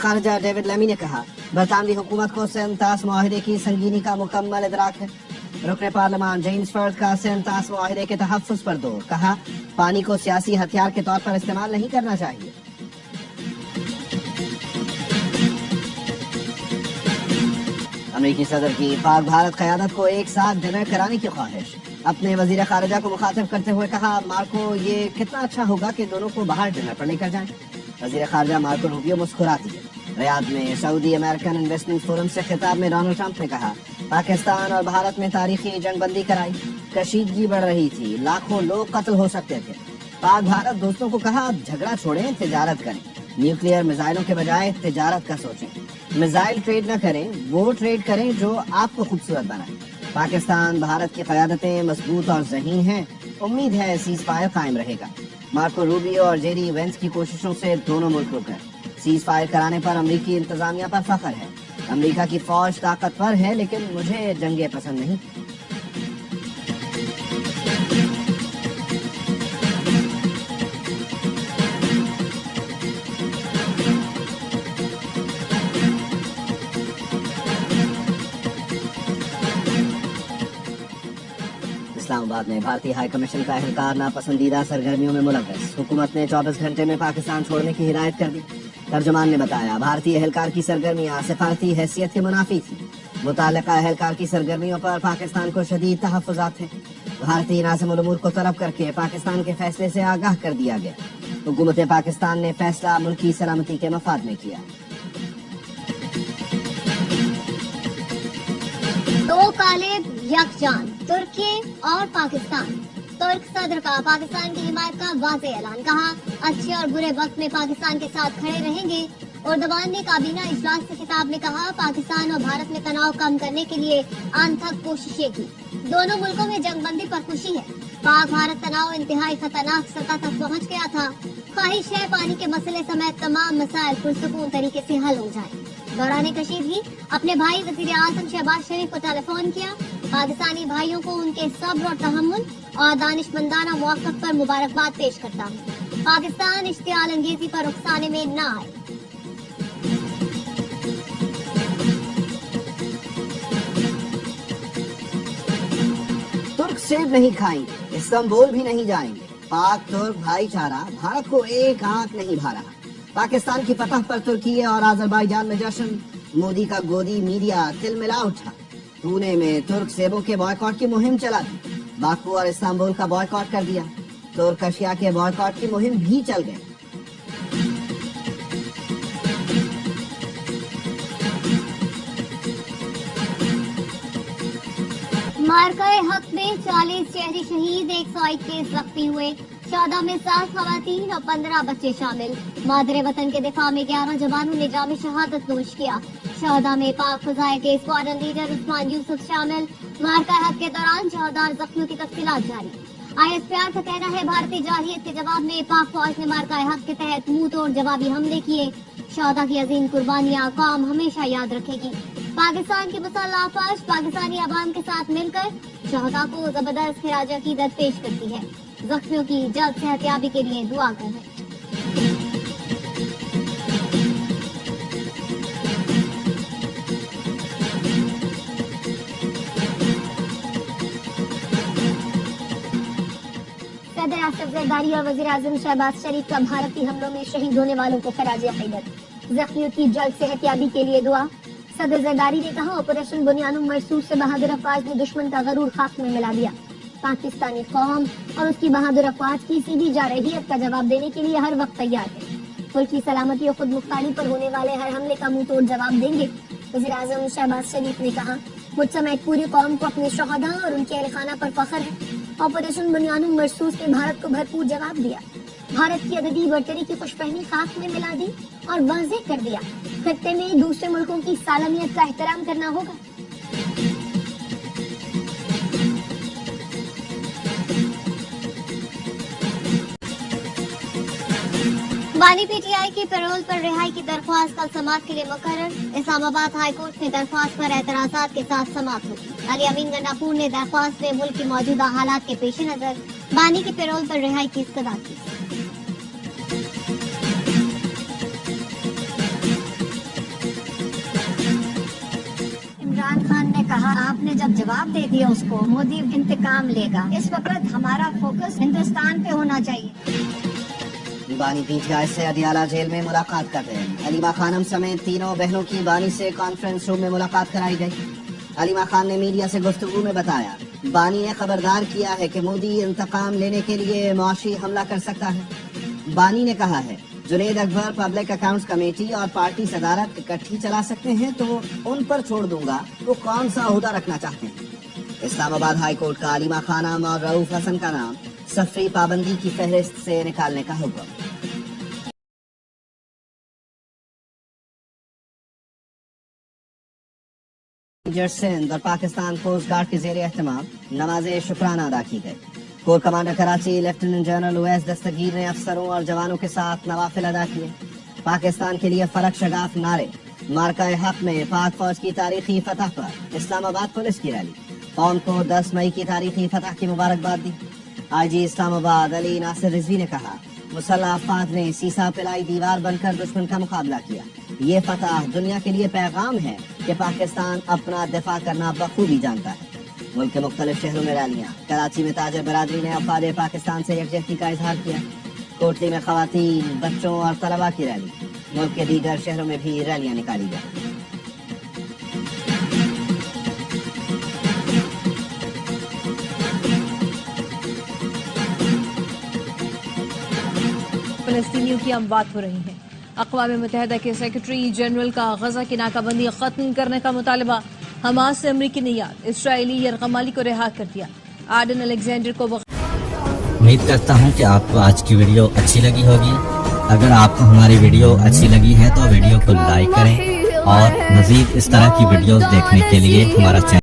खारजा David lemme ने कहा बरतानवी हुकूमत को सेंतास माहे की संगीनी का मुकम्मल इदराक है। रुकन पार्लियामान जेम्स फर्ड का सेंतास माहे के तहफ़ पर दो कहा, पानी को सियासी हथियार के तौर पर इस्तेमाल नहीं करना चाहिए। अमरीकी सदर की पाक भारत क्यादत को एक साथ डिनर कराने की ख्वाहिश। अपने वज़ीर खारजा को मुखातब करते हुए कहा, मार्को, ये कितना अच्छा होगा कि दोनों को बाहर डिनर पर लेकर जाएँ। वज़ीर खारजा मार्को रूबियो मुस्कुराती है। रियाद में सऊदी अमेरिकन इन्वेस्टमेंट फोरम से खिताब में डोनाल्ड ट्रंप ने कहा, पाकिस्तान और भारत में तारीखी जंग बंदी कराई। कशीदगी बढ़ रही थी, लाखों लोग कत्ल हो सकते थे। पाक भारत दोस्तों को कहा झगड़ा छोड़ें, तजारत करें। न्यूक्लियर मिसाइलों के बजाय तजारत का सोचें। मिसाइल ट्रेड न करें, वो ट्रेड करें जो आपको खूबसूरत बनाए। पाकिस्तान, भारत की क्यादतें मज़बूत और जहीन हैं। उम्मीद है, सीज फायर कायम रहेगा। मार्को रूबियो और जेरी वेंस की कोशिशों से दोनों मुल्क रुक गए। सीज फायर कराने पर अमरीकी इंतजामिया पर फख्र है। अमरीका की फौज ताकतवर है, लेकिन मुझे जंगे पसंद नहीं। इस्लामाबाद में भारतीय हाई कमीशन का अहलकार नापसंदीदा सरगर्मियों में मुलवस हुकूमत ने 24 घंटे में पाकिस्तान छोड़ने की हिदायत कर दी। तर्जमान ने बताया, भारतीय अहलकार की सरगर्मियाँ सिफारती हैसियत के मुनाफी। थी मुतल अहलकार की सरगर्मियों पर पाकिस्तान को शदीद तहफात हैं। भारतीय नाजम उमूर को तरफ़ करके पाकिस्तान के फैसले से आगाह कर दिया गया। हुकूमत पाकिस्तान ने फैसला मुल्की सलामती के मफाद में किया। दो काले, यकजान, तुर्की और पाकिस्तान। तुर्क सदर का पाकिस्तान की हिमायत का वाज ऐलान। कहा, अच्छे और बुरे वक्त में पाकिस्तान के साथ खड़े रहेंगे और दबान ने काबीना इजलास से खिताब में कहा, पाकिस्तान और भारत में तनाव कम करने के लिए अनथक कोशिशें की। दोनों मुल्कों में जंगबंदी पर खुशी है। पाक भारत तनाव इंतहाई खतरनाक सतह तक पहुँच गया था। ख्वाहिश है पानी के मसले समेत तमाम मसाइल पुरसकून तरीके से हल हो जाए। दौरान कशीदगी अपने भाई वज़ीर आज़म शहबाज शरीफ को टेलीफोन किया। पाकिस्तानी भाइयों को उनके सब्र और तहमुल और दानिशमंदाना मौकफ पर मुबारकबाद पेश करता हूँ। पाकिस्तान इश्तियाल अंगेजी पर उकसाने में न आए। तुर्क सेब नहीं खाएँगे, इस्तांबुल भी नहीं जाएँगे। पाक, तुर्क, भाईचारा, भारत को एक आँख नहीं भा रहा पाकिस्तान की फतह पर तुर्की और आजरबाईजान में जश्न, मोदी का गोदी मीडिया तिल मिला उठा। पुणे में तुर्क सेबों के बॉयकॉट की मुहिम चला दी। बाकू और इस्तांबुल का बॉयकॉट कर दिया। तो अशिया के बॉयकॉट की मुहिम भी चल गई। मार्का हक में चालीस शहरी शहीद, एक सौ इक्कीस जख्मी हुए। चौदह में सात खातन और पंद्रह बच्चे शामिल। मादरे वतन के दिफा में ग्यारह जवानों ने जाम शहादत नोश किया। शहदा में पाक फजाए के स्क्वाडन लीडर उस्मान यूसुफ शामिल। मारका हक के दौरान चौदह जख्मियों की तफसीत जारी। आई एस पी आर का कहना है, भारतीय जाहियत के जवाब में पाक फौज ने मारका हक के तहत मुँह तोड़ जवाबी हमले किए। शहदा की अजीम कुर्बानियाँ कौम हमेशा याद रखेगी। पाकिस्तान की मुसल्ह फौज पाकिस्तानी आवाम के साथ मिलकर शहदा को ज़बरदस्त खराज अकीदत पेश करती है। जख्मियों की जल्द सेहतियाबी के लिए दुआ कर रहे सदर आसफ जरदारी और वजी अजम शहबाज शरीफ का भारतीय हमलों में शहीद होने वालों को खराज अकीदत जख्मियों की जल्द सेहतियाबी के लिए दुआ। सदर जरदारी ने कहा, ऑपरेशन बुनियानुम मरसूस से बहादुर अफवाज ने दुश्मन का गरूर खाक में मिला दिया। पाकिस्तानी कौम और उसकी बहादुर अफवाज की सीधी जारहियत का जवाब देने के लिए हर वक्त तैयार है। मुल्क की सलामती और खुद मुख्तारी पर होने वाले हर हमले का मुँह तोड़ जवाब देंगे वजी अजम शहबाज शरीफ ने कहा। मुझ समेत पूरी कौम को अपने शहदा और उनके अहलखाना पर फख्र है। ऑपरेशन बुनियानुम मरसूस ने भारत को भरपूर जवाब दिया। भारत की अददी बरतरी की खुशफहमी खाक में मिला दी और वाजे कर दिया। खत्ते में दूसरे मुल्कों की सालमियत का एहतराम करना होगा। थाने पीटीआई की पेरोल पर रिहाई की दरख्वास्त, कल समाप्त के लिए मुकर इस्लामाबाद हाईकोर्ट में दरख्वास्त पर एतराजात के साथ समाप्त होगी अली अमीन गंडापुर ने दरख्वास्त में मुल्क के मौजूदा हालात के पेश नज़र बानी की पेरोल पर रिहाई की इस्तः की। खान ने कहा, आपने जब जवाब दे दिया उसको, मोदी इंतकाम लेगा। इस वक्त हमारा फोकस हिंदुस्तान पे होना चाहिए। बानी पीटीआई से अदियाला जेल में मुलाकात कर रहे अलीमा खानम समेत तीनों बहनों की बानी से कॉन्फ्रेंस रूम में मुलाकात कराई गई। अलीमा खान ने मीडिया से गुफ्तगू में बताया, बानी ने खबरदार किया है कि मोदी इंतकाम लेने के लिए मुआशी हमला कर सकता है। बानी ने कहा है, Junaid Akbar public accounts committee और पार्टी सदारत इकट्ठी चला सकते हैं तो उन पर छोड़ दूँगा। वो तो कौन सा अहदा रखना चाहते हैं? इस्लामाबाद हाई कोर्ट का अलीमा खानम और रऊफ हसन का नाम, सफरी पाबंदी की फहरिस्त से निकालने का हुक्म। मेजर सिंध और पाकिस्तान कोस्ट गार्ड के जेर एहतमाम नमाज़ शुक्राना अदा की गई core commander Karachi lieutenant general Uwais Dastgir ने अफसरों और जवानों के साथ नवाफिल अदा किए पाकिस्तान के लिए फरक शगाफ नारे मार्का हक में पाक फौज की तारीखी फतह पर इस्लामाबाद पुलिस की रैली कौम को 10 मई की तारीखी फतह की मुबारकबाद दी आईजी इस्लामाबाद अली नासिर रिजवी ने कहा मुसल्ला अफाद ने सीसा पिलाई दीवार बनकर दुश्मन का मुकाबला किया ये फतह दुनिया के लिए पैगाम है कि पाकिस्तान अपना दिफा करना बखूबी जानता है। मुल्क के मुख्तलिफ़ शहरों में रैलियाँ, कराची में ताजर बरादरी ने अफवाद पाकिस्तान से यकजहती का इजहार किया। कोटली में खातन बच्चों और तलबा की रैली, मुल्क के दीगर शहरों में भी रैलियाँ निकाली गई। फलस्तीनियों की हम बात हो रही है। अकवा मुतहदा के सेक्रेटरी जनरल का गजा की नाकाबंदी खत्म करने का मुतालबा हमास से अमरीकी ने याद इसराइली यरगमाली को रिहा कर दिया आर्डन अलेक्जेंडर को. उम्मीद करता हूँ कि आपको आज की वीडियो अच्छी लगी होगी अगर आपको हमारी वीडियो अच्छी लगी है तो वीडियो को लाइक करें और मजीद इस तरह की वीडियोस देखने के लिए हमारा चैनल